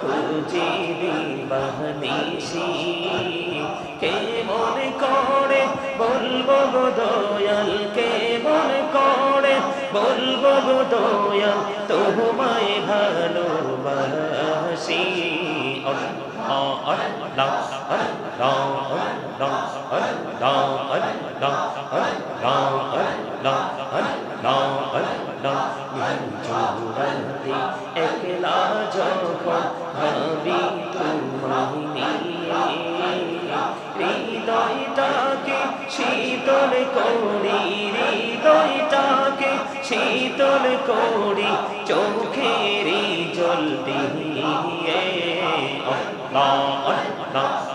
খুঁজি বাহনিসি কে মনে করে বলব গো দয়াল কে মনে করে বলব গো দয়াল তোমায় ভালোবাসি আল্লাহ আল্লাহ একলা যখন ভাবি তোমায় নিয়ে হৃদয়টাকে শীতল করি, হৃদয়টাকে শীতল করি, চোখের জল দিয়ে অল্লাহ অল্লাহ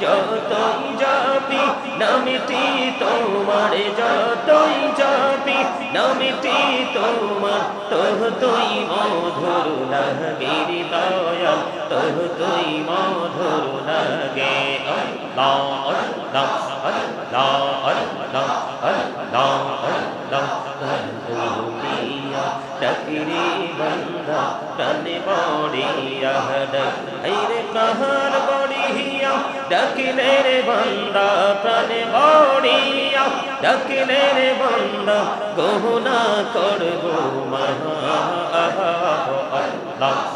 যতই যাবি নামিটি তোমার যতই যাবি নামিটি তোমার তোহ তুই মধুর লাগের দয়াল তোহ তুই মধুর লাগে তুমি ডকরি বন্ধা প্রাণে বড়িয়া ডকরে কাহার বড়িয়া ডকিলে রে বন্ধা প্রাণে বড়িয়া ডকিলে রে বন্ধা গহনা করব মহা আল্লাহ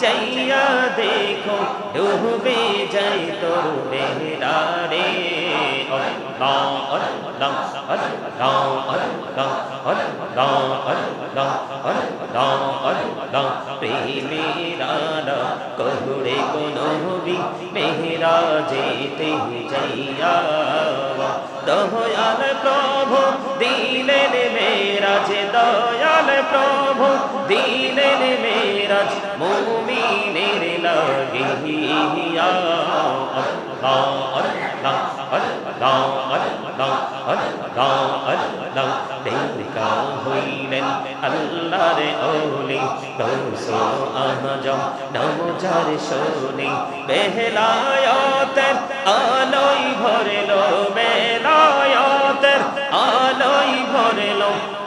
चैया देखो डूबे जय तो बेरा रे मेरा कहुरे को नी मेरा जेते जैया दया प्रभु দিলেন মেরাজ দয়াল প্রভু, দিলেন মেরাজ মুমিনের লাগিয়া আল্লাহ ওলি গৌসো আজম নমজার শোনি, বেহলায়তের আলোই ভরলো বেলায়তের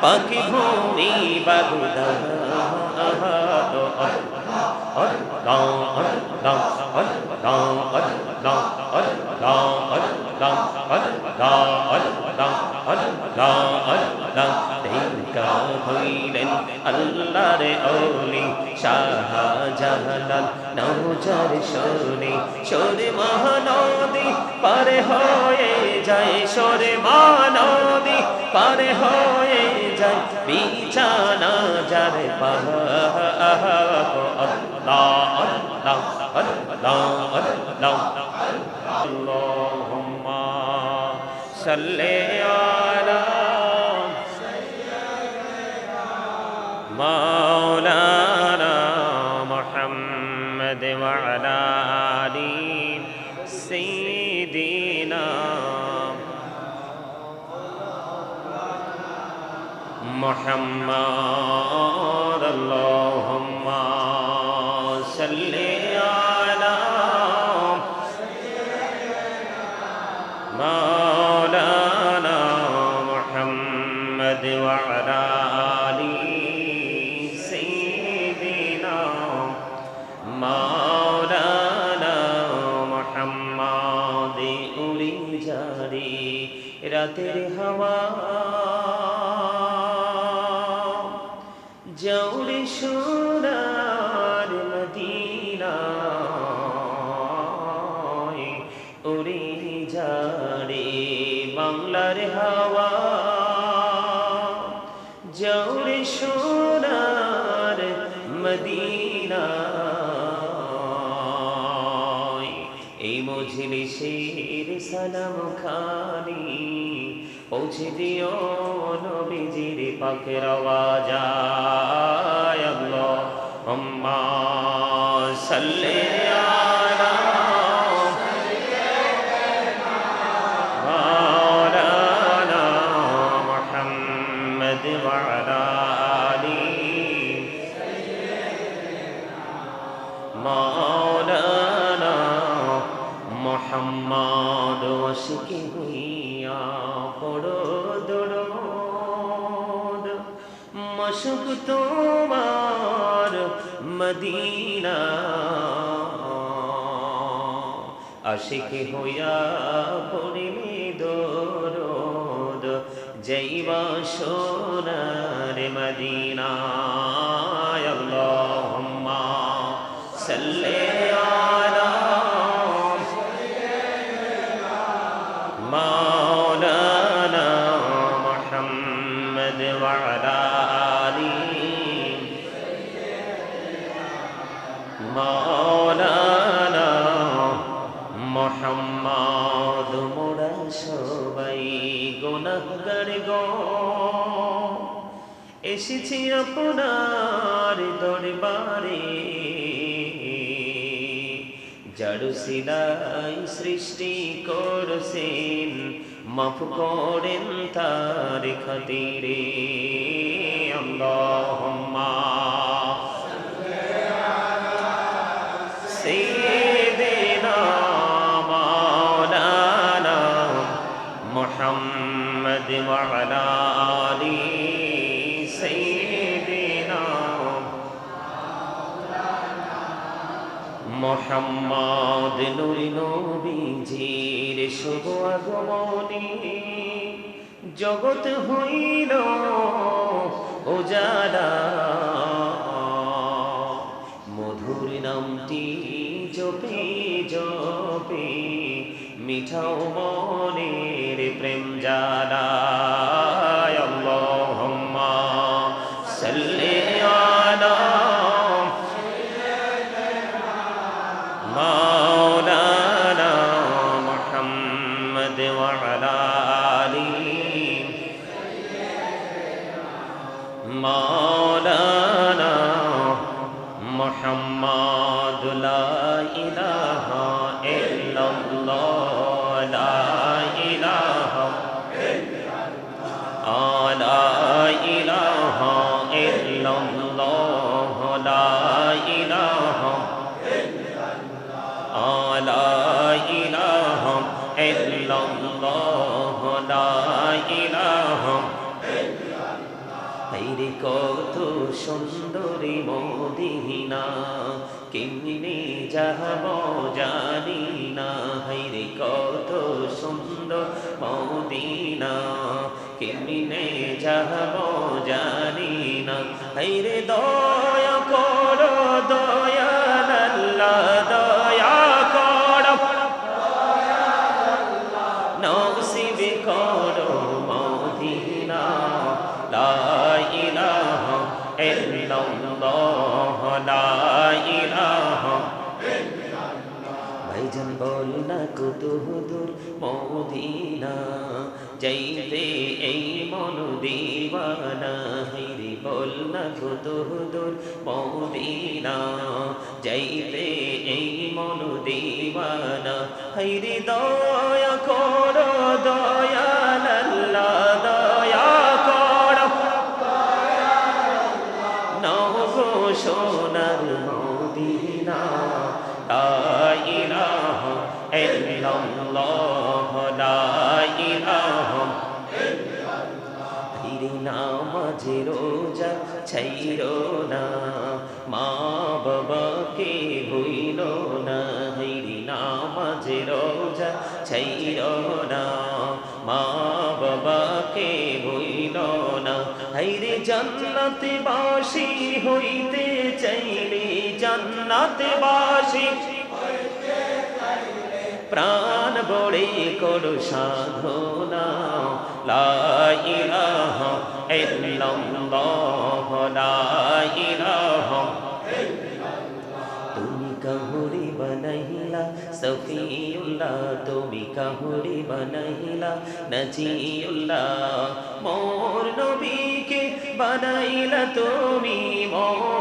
পাখি ভূমি বাগুদা হইলেন আল্লাহর ওলি শাহজাহান নৌজার শোনে সরে মহানদী পারে হয়ে যায় সরে মহানদী পারে হয়ে যায় বিছানা যার اللهم صل على ما Muhammad. জৌড়ে সোনার মদিনা উড়ে যারে বাংলার হাওয়া। জৌড়ে সোনার মদিনা এই মজলিসের সালাম খানি পৌঁছে দিও। পাখের আওয়াজায় আল্লাহ আম্মা সাল্লি আলা مولانا محمد وعلى তোমার মদিনা। আশিক হইয়া পড়িলে দরদ যাইবা সোনার মদিনা। মৌলানা মোহাম্মদ মোরা সবাই গুনাহগার গো। এসেছি আপনার দরবারে। জাড়ু সিলাই সৃষ্টি করছেন, মাফ করেন তার খাতিরে। আল্লাহ মোহাম্মদ নুরি নবীজির শুভ আগমনে জগৎ হইল উজালা। মধুর নামটি জপে জপে, মিঠাও মনের প্রেম জালা। কত সুন্দরী মদিনা, কেমনে যাব জানি না। হাইরে কত সুন্দর মদিনা, কেমনে যাব জানি না। হাইরে দয়া করো, দয়াল আল্লাহ। দূর মদিনা, যাইতে এই মন দিওয়ানা হাইরে বল না কত দূর মদিনা, যাইতে এই মন দিওয়ানা হাইরে দয়া করো আল্লাহ, দয়া করো। নগো ইলাহা ফিরে নামাজে রোজা ছাইরো না। মা বাবাকে ভুইল না হিরি নামাজে রোজা ছাইরো না। মা বাবাকে ভুইল না, হাইরে জান্নাতে বাসি হইতে চাইলে জান্নাতে বাসি প্রাণ বড়ে করো সাধনা। লা ইলাহা ইল্লাল্লাহ, লা ইলাহা তুমি কাহুরি বানাইলা, সফিউল্লাহ, তুমি কাহুরি বানাইলা, নজিউল্লাহ। মোর নবীকে বানাইলা তুমি, মোর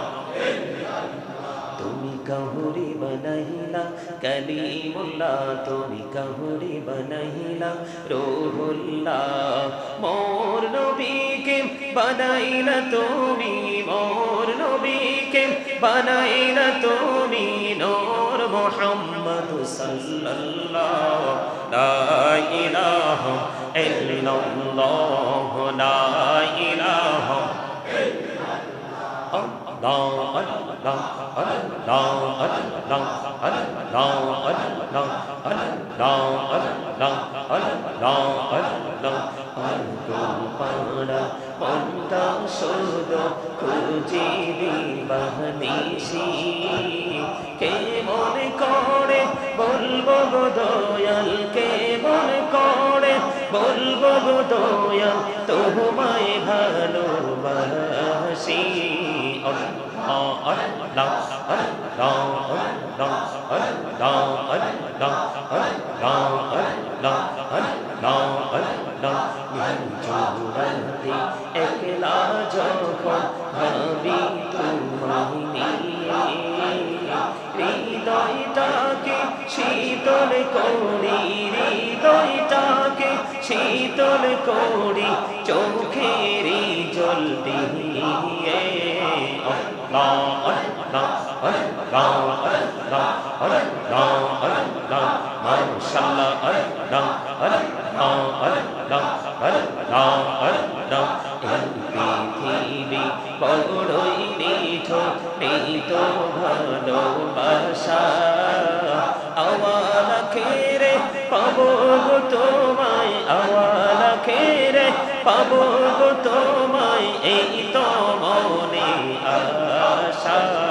কলিমুল্লাহ তুমি কাহুরি বানাইলা। রোহুল্লাহ মোর নবীকে বানাইলা তুমি মোর নবীকে বানাইলা তুমি নূর মুহাম্মদ সাল্লাল্লাহ লা ইলাহা ইল্লাল্লাহ লা ইলাহা Allah, খুঁজি দিবাহিসি কে মনে করে বলব গো দয়াল, কে মনে করে বলব গো দয়াল, তোমায় ভালোবাসি। একলা যখন ভাবি তোমায় নিয়ে হৃদয়টাকে শীতল করি হৃদয়টাকে শীতল করি। রাম হরে রাম হরে রাম হরে রাম মাশাআল্লাহ হরে রাম হরে রাম হরে রাম হরে রাম হরে রাম পৃথিবী বড়ই মিঠো এই তো ভালোবাসা আওয়ালা খেরে পাবো গো তোমায় এই তো মনে আশা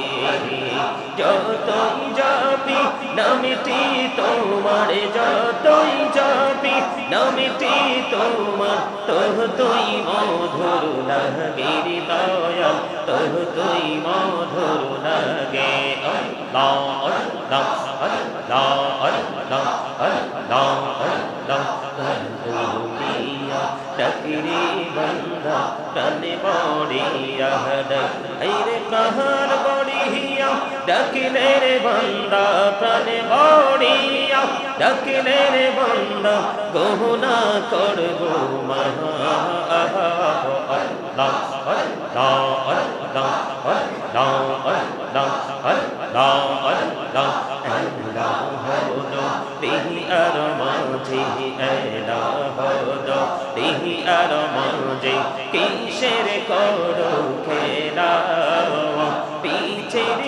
যতই যাবি নামিটি তোমার যতই যাবি নামিটি তোমার তোহ তুই মধুর লাগে দয়াল তোহ তুই মধুর লাগে তকরি বন্ধা তন বড়ি আহদ হইরে কাহার ডাকিলে রে বন্দা প্রাণে বড়িয়া ডাকিলে রে বন্দা গহনা করব কিসের করো খেলা? পিছের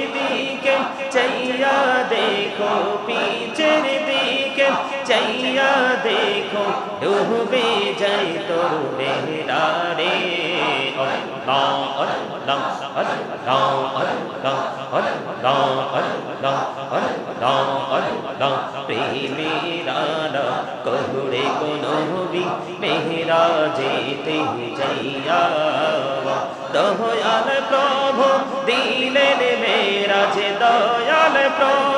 চাইয়া দেখো পিছের দিকে। চাইয়া দেখো ডুবে যাই তোর মেহরা রে প্রেমেরারা কহুড়ে কোনবি মেহরা যেতে যাইয়া দয়াল প্রভু দিলেন মেরাজ দয়াল প্রভু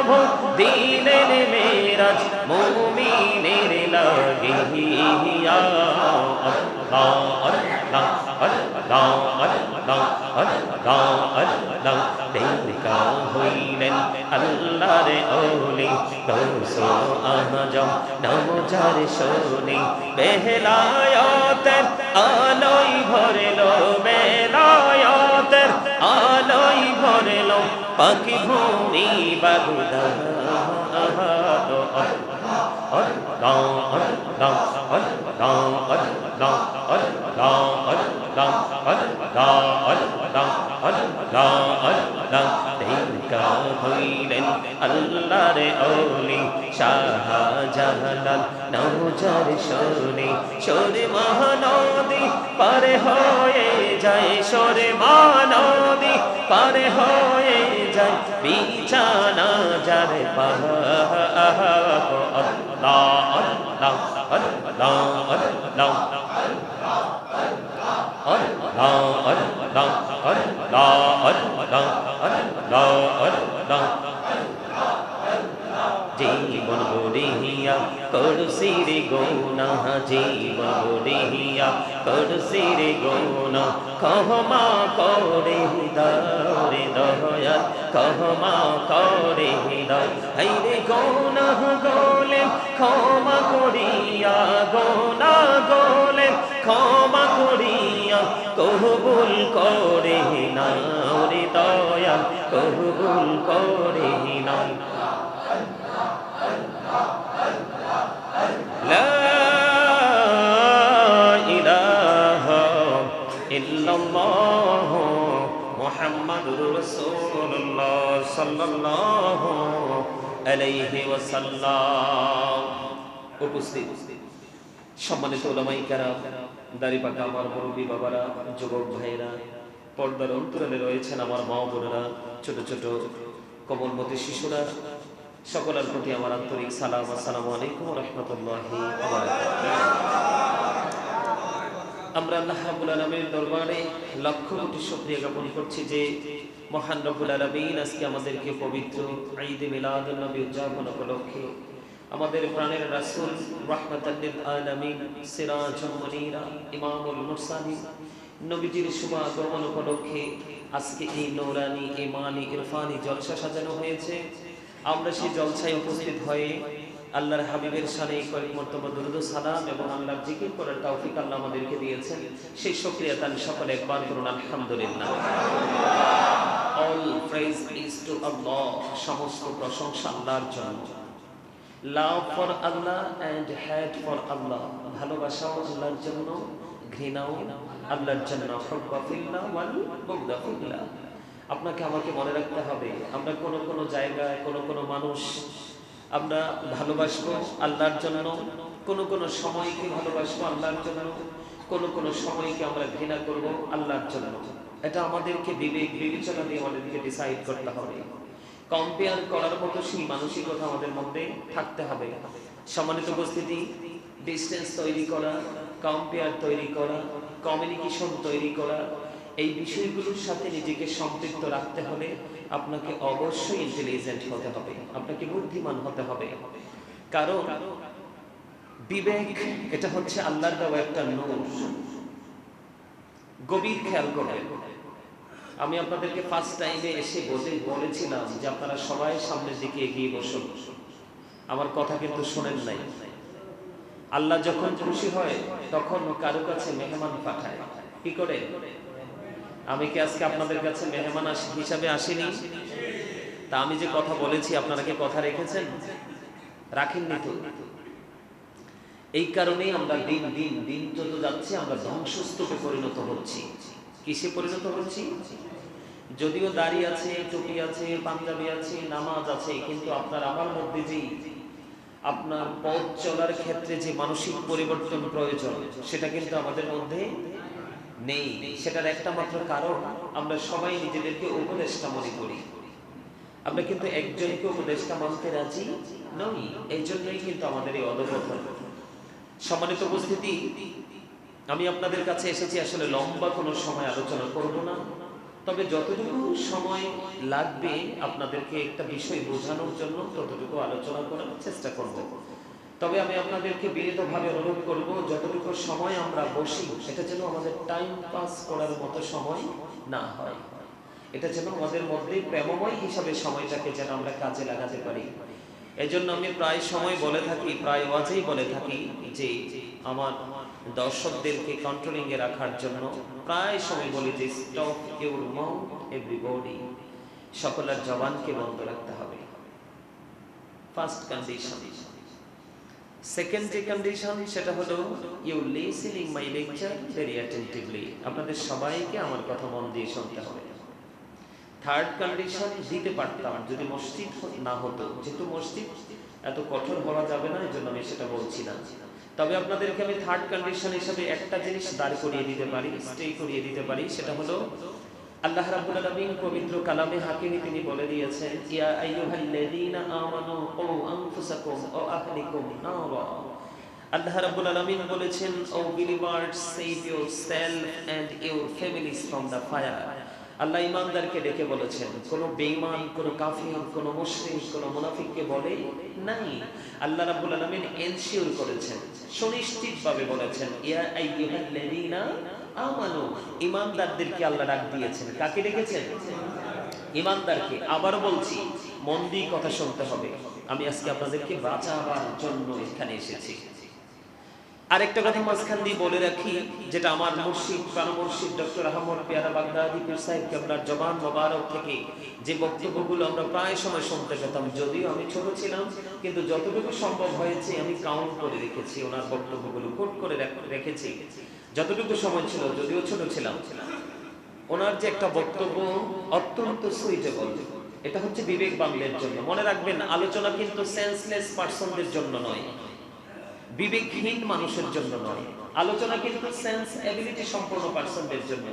দিলেন মেরাজ মুমিনের লাগিয়া আল্লাহ আল্লাহ আল্লাহ আল্লাহ আল্লাহ আল্লাহ দেবিকা হইলেন আল্লাহর ওলি দোসো আজম নমজার শোনি বেহলায়তের আলোই ভরলো বেলায়তের আলোই ভরলো পাখি ভূমি বাগুদা হইলেন আল্লাহর ওলি শাহজাহান নৌজার শোনে। সরে মহানদী পারে হয়ে যায় সরে মহানদী পারে হয়ে যায় বিছানা যার পাহা আল্লাহ আল্লাহ আল্লাহ আল্লাহ জীবন গড়িয়া করছি রে গৌনা জীবন গড়িয়া করছি রে গৌনা কহমা করে দরে দয়া কহমা করে দাও হাইরে গৌনা গোলে ক্ষমা করিয়া, গোনা গোলে ক্ষমা করিয়া কহবুল করে না রে দয়া কহবুল করে না ইল্লাল্লাহ মুহাম্মাদুর রাসূলুল্লাহ সাল্লাল্লাহু আলাইহি ওয়াসাল্লাম। উপস্থিত। সম্মানিত ওলামাই কেরাম দাড়িপাকা আমার মুরব্বী বাবারা, যুবক ভাইরা পর্দার অন্তরালে রয়েছেন আমার মা বোনেরা, ছোট ছোট কমলমতি শিশুরা, সকলের প্রতি আমার আন্তরিক সালাম আসসালামু আলাইকুম রহমতুল্লাহ আমরা আল্লাহ রাব্বুল আলামিনের দরবারে লক্ষ কোটি শুকরিয়া জ্ঞাপন করছি যে মহান রব্বুল আলামিন আজকে আমাদেরকে পবিত্র ঈদ মিলাদুন নবী উদযাপন উপলক্ষে আমাদের প্রাণের রাসুল রাহমাতাল লিল আলামিন সিরাজুল মুনীরা, ইমামুল মুরসালিন নবীজির শুভ আগমন উপলক্ষে আজকে এই নৌরানি ইমানি ইরফানি জলসা সাজানো হয়েছে। আমরা সেই জলসায় উপস্থিত হয়ে আল্লাহর হাবিবের সানে কয়েক মর্তবা দুরুদ সালাম এবং আল্লাহর জিকির করার তৌফিক আল্লাহ আমাদেরকে দিয়েছেন। সেই সক্রিয়া তান সকলে একবার করুন, আলহামদুলিল্লাহ। All praise is to Allah সমস্ত প্রশংসা আল্লাহর জন্য। Love for Allah and hate for Allah ভালোবাসাও আল্লাহর জন্য, ঘৃণাও আল্লাহর জন্য। আপনাকে আমাকে মনে রাখতে হবে, আমরা কোনো কোনো জায়গায় কোনো কোনো মানুষ আমরা ভালোবাসবো আল্লাহর জন্য। কোনো কোনো সময়কে ভালোবাসবো আল্লাহর জন্য। কোনো কোনো সময়কে আমরা ঘৃণা করব আল্লাহর জন্য। এটা আমাদেরকে বিবেক, বিবেচনা দিয়ে আমাদেরকে ডিসাইড করতে হবে। কম্পেয়ার করার মতো সেই মানসিকতা আমাদের মধ্যে থাকতে হবে। সম্মানিত উপস্থিতি ডিস্টেন্স তৈরি করা কম্পেয়ার তৈরি করা কমিউনিকেশন তৈরি করা এই বিষয়গুলোর সাথে নিজেকে সম্পৃক্ত রাখতে হলে আপনাকে অবশ্যই ইন্টেলিজেন্ট হতে হবে, আপনাকে বুদ্ধিমান হতে হবে। কারণ বিবেক, এটা হচ্ছে আল্লাহর দেওয়া একটা নূর। গভীর খেয়াল করবেন। আমি আপনাদেরকে ফার্স্ট টাইমে এসে বলে, বলেছিলাম যে আপনারা সবাই সামনের দিকে এগিয়ে বসুন। আমার কথা কিন্তু শোনেন নাই। আল্লাহ যখন খুশি হয়, তখন কারও কাছে মেহমান পাঠায়। কি করে? আমি কি আজকে আপনাদের কাছে মেহমান হিসাবে আসিনি? তা আমি যে কথা বলেছি, আপনারা কি কথা রেখেছেন? রাখেননি তো। এই কারণেই আমরা দিন দিন দিন যত যাচ্ছে, আমরা ধ্বংসস্তূপে পরিণত হচ্ছি। কিসে পরিণত হচ্ছি? যদিও দাড়ি আছে, টুপি আছে, পাঞ্জাবি আছে, নামাজ আছে, কিন্তু আপনার আমার মধ্যে যে আপনার পথ চলার ক্ষেত্রে যে মানসিক পরিবর্তন প্রয়োজন, সেটা কিন্তু আমাদের মধ্যে নেই, সেটার একটা মাত্র কারণ আমরা সবাই নিজেদেরকে উপদেষ্টা মনে করি। আমরা কিন্তু একজনকে উপদেষ্টা মানতে রাজি নই এই জন্যই কিন্তু আমাদের এই অধপতন। সম্মানিত উপস্থিতি, আমি আপনাদের কাছে এসেছি, আসলে লম্বা কোনো সময় আলোচনা করব না, তবে যতটুকু সময় লাগবে আপনাদেরকে একটা বিষয় বোঝানোর জন্য ততটুকু আলোচনা করার চেষ্টা করব। তবে আমি আপনাদেরকে বিনীতভাবে অনুরোধ করব, যতটুকু সময় আমরা বসি, এটা যেন আমাদের টাইম পাস করার মতো সময় না হয়। এটা যেন আমাদের মধ্যে প্রেমময় হিসাবে সময়টাকে যেন আমরা কাজে লাগাতে পারি। এই জন্য আমি প্রায় সময় বলে থাকি, প্রায় ওয়াজেই বলে থাকি যে, আমার দর্শকদেরকে কন্ট্রোলিং এ রাখার জন্য প্রায় সময় বলি যে স্টপ ইউর মাউথ এভরিবডি সকলের জবানকে বন্ধ রাখতে হবে। ফার্স্ট কন্ডিশন সেকেন্ড যে কন্ডিশন সেটা হলো you listening my lecture very attentively আপনাদের সবাইকে আমার কথা মন দিয়ে শুনতে হবে। থার্ড কন্ডিশন দিতে পারতাম, যদি মসজিদ না হতো। যেহেতু মসজিদ, এত কঠোর বলা যাবে না এই জন্য আমি সেটা বলছি না। তবে আপনাদেরকে আমি থার্ড কন্ডিশন হিসেবে একটা জিনিস দাঁড় করিয়ে দিতে পারি স্টে করিয়ে দিতে পারি, সেটা হলো আল্লাহ রাব্বুল আলামিন পবিত্র কালামে হাকিমে তিনি বলে দিয়েছেন, ইয়া আইয়ুহাল্লাযীনা আমানু ও আনফুসাকুম ও আহলিকুম নারা। আল্লাহ রাব্বুল আলামিন বলেছেন, O believers save yourself and your families from the fire. আল্লাহ ইমানদারকে ডেকে বলেছেন, কোন বেঈমান, কোন কাফির, কোন মুশরিক, কোন মুনাফিককে বলে নাই। আল্লাহ রাব্বুল আলামিন এনশিওর করেছেন, সুনিশ্চিতভাবে বলেছেন, ইয়া আইয়ুহাল্লাযীনা আমানু, ইমানদারদেরকে আল্লাহ ডাক দিয়েছেন। কাকে ডেকেছেন? ইমানদারকে। বলছি কথা শুনতে হবে। আমি আজকে আপনাদেরকে বাঁচাবার জন্য এখানে এসেছি। আরেকটা কথা মাঝখান দিয়ে বলে রাখি, যেটা আমার মুর্শিদ ডক্টর আহমদ পেয়ারা বাগদাদি, পীর সাহেব জবান মোবারক থেকে যে বক্তব্যগুলো আমরা প্রায় সময় শুনতে পেতাম, যদিও আমি ছোট ছিলাম, কিন্তু যতটুকু সম্ভব হয়েছে আমি কাউন্ট করে রেখেছি, ওনার বক্তব্যগুলো কোট করে রাখ- রেখেছি। যতটুকু সময় ছিল, যদিও ছোট ছিলাম। ওনার যে একটা বক্তব্য অত্যন্ত সুইটেবল এটা হচ্ছে বিবেক বাংলের জন্য। মনে রাখবেন, আলোচনা কিন্তু সেন্সলেস পার্সনদের জন্য নয়। বিবেকহীন মানুষের জন্য নয়। আলোচনা কিন্তু সেন্স এবিলিটি সম্পন্ন পার্সনদের জন্য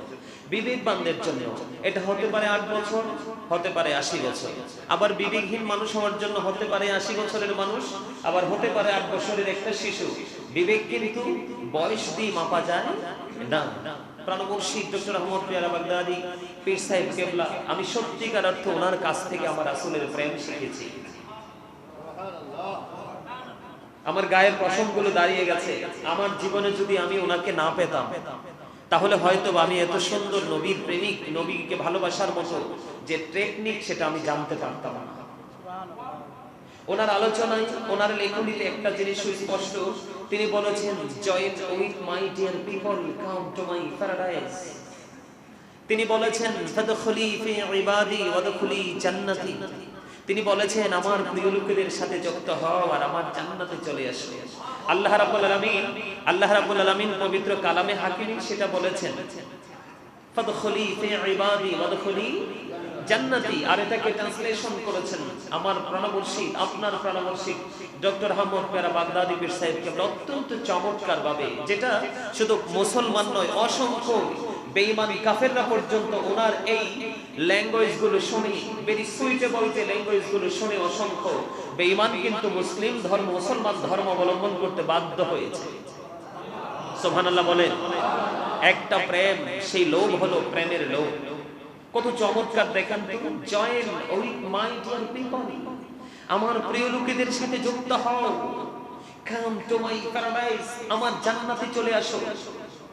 বিবেকবানদের জন্য। এটা হতে পারে আট বছর, হতে পারে আশি বছর। আবার বিবেকহীন মানুষ হওয়ার জন্য হতে পারে আশি বছরের মানুষ, আবার হতে পারে আট বছরের একটা শিশু। বিবেক কিন্তু বয়স দিয়ে মাপা যায় না। প্রাণমর্শিদ ডক্টর আহমদ পেয়ারা বাগদাদি, পীর সাহেব কেবলা, আমি সত্যিকার অর্থ ওনার কাছ থেকে আমার আসলের প্রেম শিখেছি। আমার গায়ের পশমগুলো দাঁড়িয়ে গেছে। আমার জীবনে যদি আমি ওনাকে না পেতাম, তাহলে হয়তো আমি এত সুন্দর নবীর প্রেমিক, নবীকে ভালোবাসার মতো যে টেকনিক সেটা আমি জানতে পারতাম না। ওনার আলোচনায়, ওনার লেখনীতে একটা জিনিস সুস্পষ্ট। তিনি বলেছেন join with my dear people come to my paradise তিনি বলেছেন ফাদখুলি ফি ইবাদি ওয়াদখুলি জান্নাতি তিনি বলেছেন, আমার প্রিয় লোকেদের সাথে যুক্ত হও আর আমার জান্নাতে চলে আসো। আল্লাহ রাব্বুল আলামিন, আল্লাহ রাব্বুল আলামিন পবিত্র কালামে হাকিমে সেটা বলেছেন, ফাদখুলি ফি ইবাদি ওয়াদখুলি জান্নাতি। আর এটাকে ট্রান্সলেশন করেছেন আমার প্রাণবর্ষী আপনার প্রাণমর্শিদ ডক্টর আহমদ পেরা বাগদাদি পীর সাহেবকে অত্যন্ত চমৎকার ভাবে যেটা শুধু মুসলমান নয়, অসংখ্য বেঈমান কাফেররা পর্যন্ত ওনার এই ল্যাঙ্গুয়েজগুলো শুনে ভেরি সুইটেবল যে ল্যাঙ্গুয়েজগুলো শুনে অসংখ্য বেঈমান কিন্তু মুসলিম ধর্ম, মুসলমান ধর্ম অবলম্বন করতে বাধ্য হয়েছে। সোহানাল্লাহ বলেন, একটা প্রেম, সেই লোভ হলো প্রেমের লোভ। কত চমৎকার দেখেন জয়েন ওই মাই ডিয়ার পিপল। আমার প্রিয় লোকেদের সাথে যুক্ত হও। কাম টু মাই প্যারাডাইস, আমার জান্নাতে চলে আসো।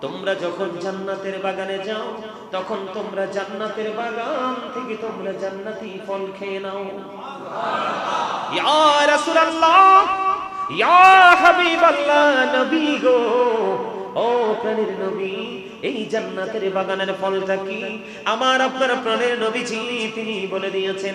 তোমরা যখন জান্নাতের বাগানে যাও, তখন তোমরা জান্নাতের বাগান থেকে তোমরা জান্নাতি ফল খেয়ে নাও। গো। ও নবী, এই জান্নাতের বাগানের ফলটা কি? আমার আপনার প্রাণের নবীজি, তিনি বলে দিয়েছেন